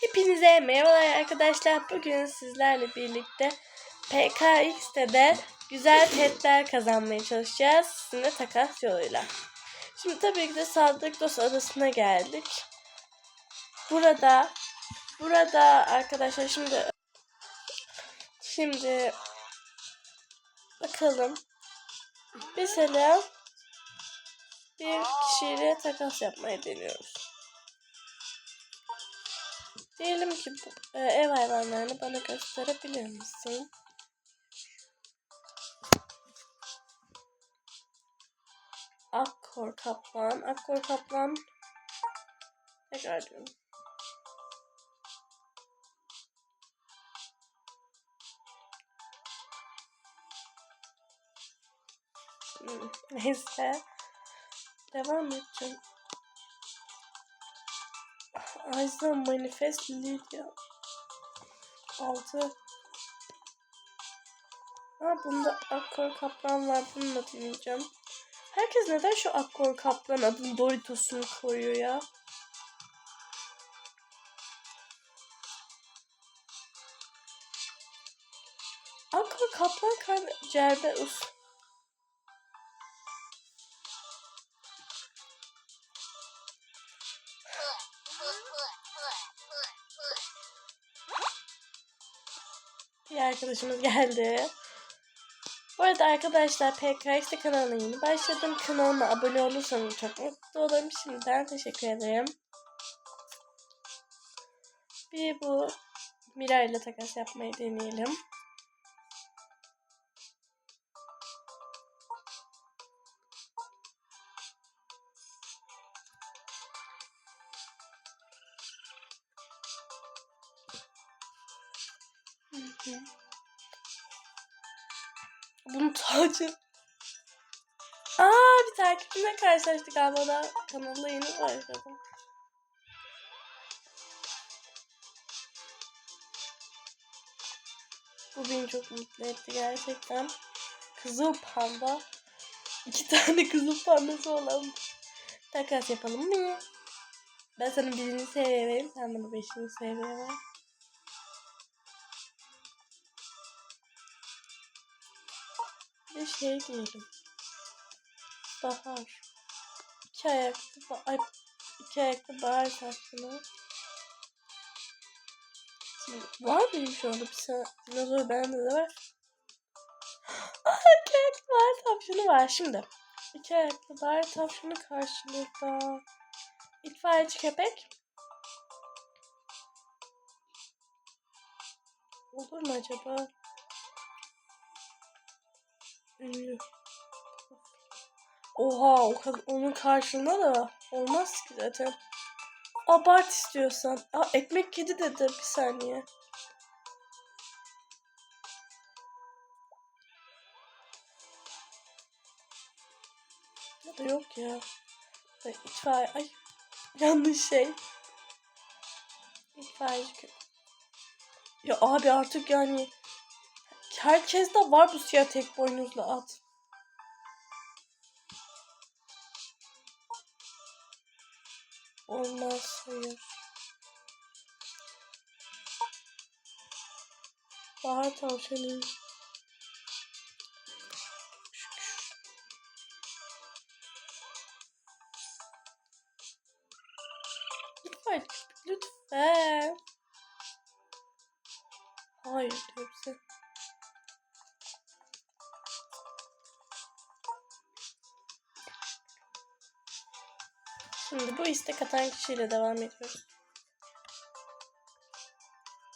Hepinize merhabalar arkadaşlar. Bugün sizlerle birlikte PKX'te de güzel petler kazanmaya çalışacağız. Sizinle takas yoluyla. Şimdi tabii ki de Sadık Dost adasına geldik. Burada burada arkadaşlar şimdi şimdi bakalım. Mesela bir kişiyle takas yapmayı deniyoruz. Diyelim ki e, ev hayvanlarını bana gösterebilir misin? Akkor kaplan. Akkor kaplan. Tekrar diyorum. Hmm, Neyse. Devam edeceğim. Ayza Manifest Lydia. 6. Ha bunda Akkor Kaplan var. Bunu da dinleyeceğim. Herkes neden şu Akkor Kaplan adını Doritos'unu koyuyor ya? Akkor Kaplan kan Cerberus. Bir arkadaşımız geldi. Bu arada arkadaşlar PKX'de kanalına yeni başladım. Kanalıma abone olursanız çok mutlu olurum. Şimdiden teşekkür ederim. Bir bu Mira ile takas yapmayı deneyelim. Bunun tacı. Aa bir takipçimle karşılaştık galiba da kanalda yeni başladım. Bu beni çok mutlu etti gerçekten. Kızıl panda. İki tane kızıl pandası olan takas yapalım mı? Ben sana birinci seviye vereyim. Sen bana beşinci seviye ver. Şey diyelim. Bahar. İki ayaklı, ay, iki ayaklı bahar. Şimdi var benim şu anda bir tane dinozor bende de var. Aa, iki ayaklı bahar tavşanı var şimdi. İki ayaklı bahar tavşanı karşılıkta. İtfaiyeci köpek. Olur mu acaba? Oha o onun karşılığında da olmaz ki zaten. Abart istiyorsan. Aa ekmek kedi dedi bir saniye. Ya da yok ya. Ay. Ay yanlış şey. İtfaiyeci Ya abi artık yani herkes de var bu siyah tek boynuzlu at. Olmaz hayır. Bahar tavşanı. Lütfen, lütfen. Şimdi bu istek atan kişiyle devam ediyoruz.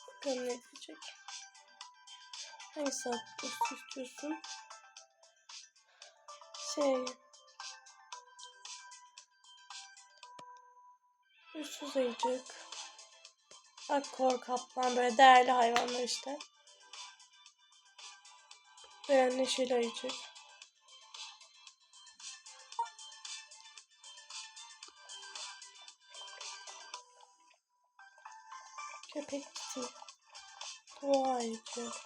Bakalım ne diyecek. Hangi saat dostu istiyorsun? Şey... Üstsüz ayıcık. Akkor kaplan böyle değerli hayvanlar işte. Ve neşeli ayıcık. Köpekti. Dua ediyor.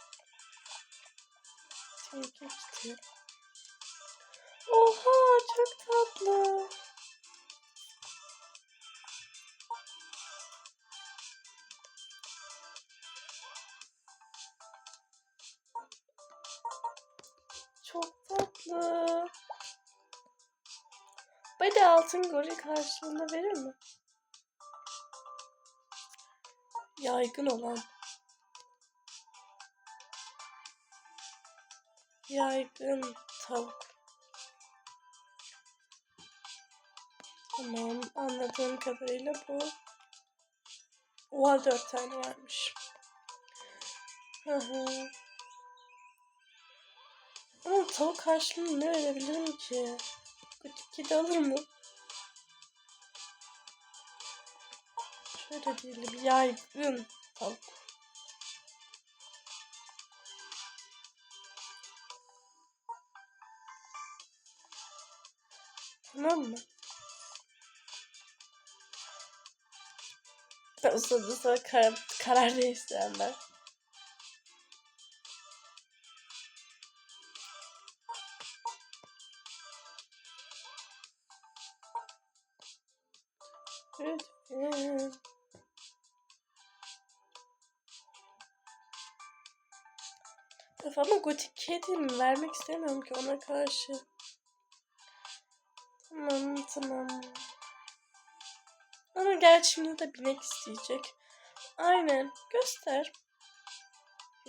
Sevgi istiyor. Oha çok tatlı. Çok tatlı. Bana altın golü karşılığında verir mi? Yaygın olan. Yaygın tavuk. Tamam anladığım kadarıyla bu. Oha dört tane varmış. Hı. Ama tavuk karşılığında ne verebilirim ki? Kutu kedi alır mı? Şöyle diyelim yaygın tavuk. Tamam mı? Ben sonra sonra karar, karar değiştiren ben. Lütfen. Ama gotik kedimi vermek istemiyorum ki ona karşı. Tamam tamam. Ama gerçi şimdi de binek isteyecek. Aynen. Göster.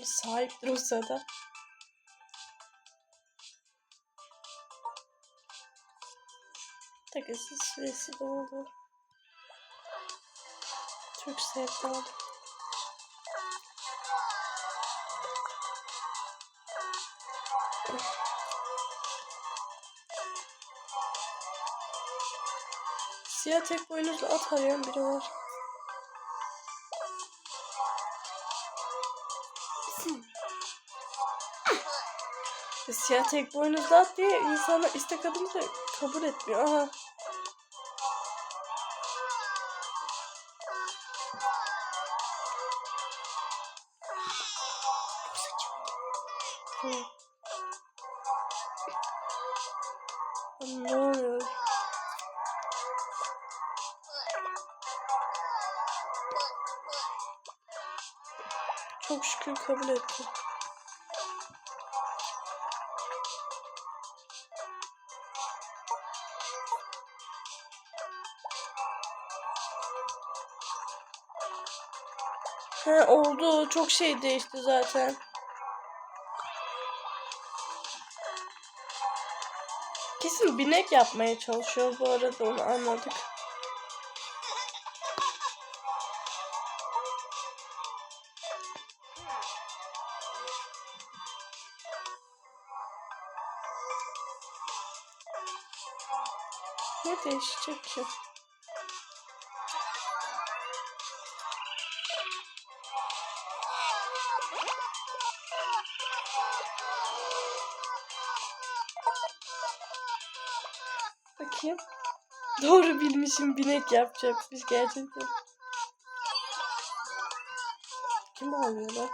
Sahiptir o sırada. Takası süresi doldu. Çok sevdim. Siyah tek boynuzlu at arayan biri var. Siyah tek boynuzlu at diye insanlar istek atınca kabul etmiyor. Aha. Hı. Ne oluyor? Çok şükür kabul etti. Ha oldu. Çok şey değişti zaten. Kesin binek yapmaya çalışıyor bu arada onu anladık. Ne değişecek ki? Bakayım. Doğru bilmişim binek yapacakmış gerçekten. Kim ağlıyor lan?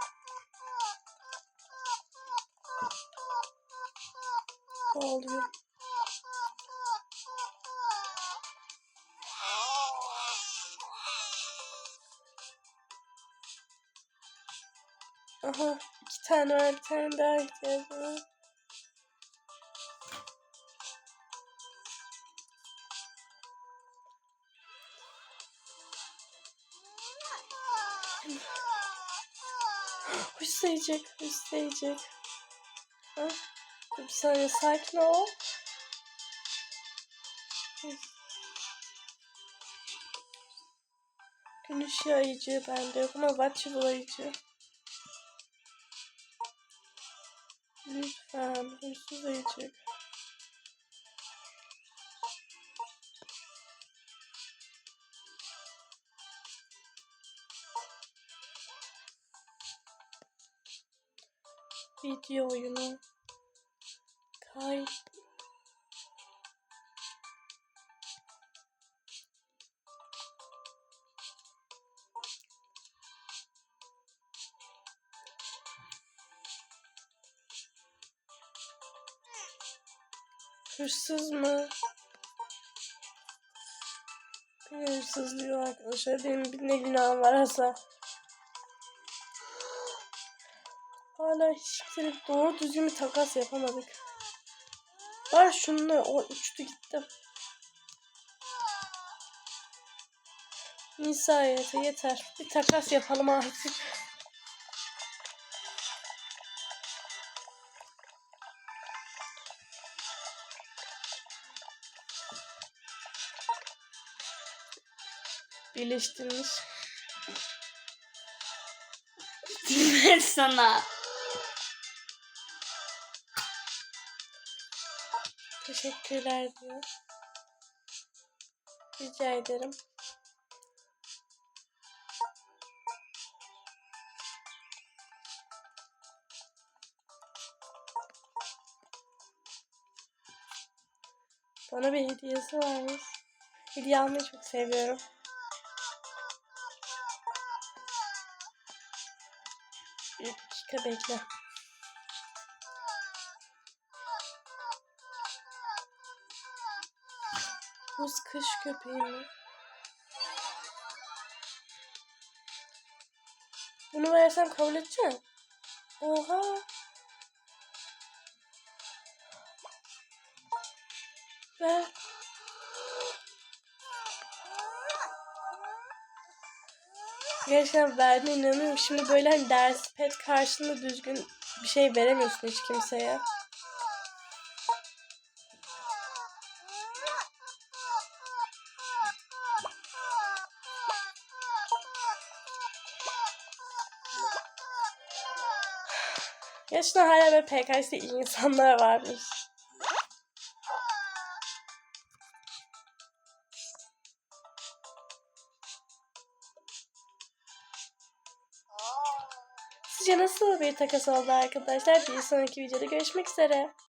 Ağlıyor. Aha iki tane var bir tane daha ihtiyacım var. Hüseyecek, hüseyecek. Ha? Bir saniye sakin ol. Gün ışığı ayıcı bende yok ama watchable ayıcı. Lütfen hırsız ayıcık. Video oyunu. Kay. Hırsız mı? Bir hırsızlığı yok arkadaşlar. Benim bir ne günahım varsa. Hala hiç kimseyle doğru düzgün bir takas yapamadık. Var şununla o uçtu gitti. Nisa yeter, yeter. Bir takas yapalım artık. Birleştirmiş. Ver sana. Teşekkürler diyor. Rica ederim. Bana bir hediyesi varmış. Hediye almayı çok seviyorum. Bir dakika bekle. Buz kış köpeği mi? Bunu versem kabul edecek Oha. Ver. Gerçekten verdiğine inanıyorum. Şimdi böyle hani ders pet karşılığında düzgün bir şey veremiyorsun hiç kimseye. Gerçekten hala böyle PKS'de iyi insanlar varmış. Sizce nasıl bir takas oldu arkadaşlar? Bir sonraki videoda görüşmek üzere.